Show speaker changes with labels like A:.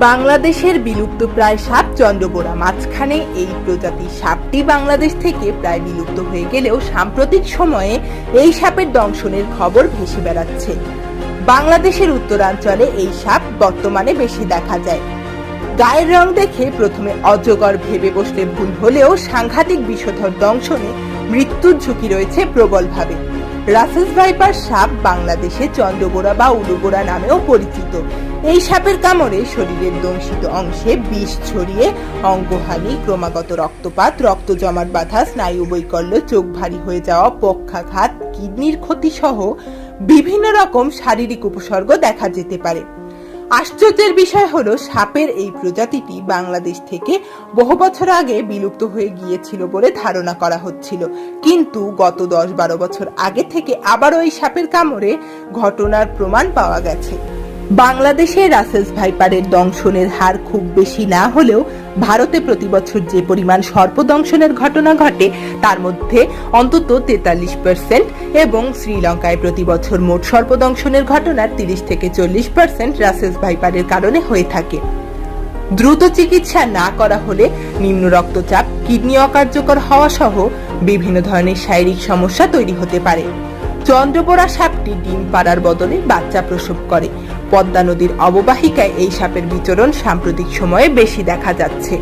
A: বাংলাদেশের বিলুপ্ত প্রায় সাপ চন্দ্রবোরা মাঝখানে এই প্রজাতির সাপটি বাংলাদেশ থেকে প্রায় বিলুপ্ত হয়ে গেলেও সাম্প্রতিক সময়ে এই সাপের দংশনের খবর ভেসে বেড়াচ্ছে। বাংলাদেশের উত্তরাঞ্চলে এই সাপ বর্তমানে বেশি দেখা যায়। গায়ের রং দেখে প্রথমে অজগর ভেবে বসলে ভুল হলেও সাংঘাতিক বিষধর দংশনে মৃত্যুর ঝুঁকি রয়েছে প্রবলভাবে। রাসেস ভাইপার সাপ বাংলাদেশে চন্দ্রগোড়া বা উলুগোড়া নামেও পরিচিত। এই সাপের কামড়ে শরীরের দংশিত অংশে বিষ ছড়িয়ে অঙ্গহানি, ক্রমাগত রক্তপাত, রক্ত জমাট বাধা, স্নায়ু বৈকল্য, চোখ ভারী হয়ে যাওয়া, পক্ষাঘাত, কিডনির ক্ষতি সহ বিভিন্ন রকম শারীরিক উপসর্গ দেখা যেতে পারে। আশ্চর্যের বিষয় হলো, সাপের এই প্রজাতিটি বাংলাদেশ থেকে বহু বছর আগে বিলুপ্ত হয়ে গিয়েছিল বলে ধারণা করা হচ্ছিল। কিন্তু গত দশ বারো বছর আগে থেকে আবারও এই সাপের কামড়ে ঘটনার প্রমাণ পাওয়া গেছে। বাংলাদেশে রাসেলস ভাইপারের দংশনের হার খুব বেশি না হলেও ভারতে প্রতি বছর যে পরিমাণ সর্পদংশনের ঘটনা ঘটে, তার মধ্যে অন্তত তেতাল্লিশ পার্সেন্ট এবং শ্রীলঙ্কায় প্রতি বছর মোট সর্পদংশনের ঘটনার তিরিশ থেকে চল্লিশ পার্সেন্ট রাসেলস ভাইপারের কারণে হয়ে থাকে। দ্রুত চিকিৎসা না করা হলে নিম্ন রক্তচাপ, কিডনি অকার্যকর হওয়া সহ বিভিন্ন ধরনের শারীরিক সমস্যা তৈরি হতে পারে। চন্দ্রপোড়া সাপটি ডিম পাড়ার বদলে বাচ্চা প্রসব করে। পদ্মা নদীর অববাহিকায় এই সাপের বিচরণ সাম্প্রতিক সময়ে বেশি দেখা যাচ্ছে।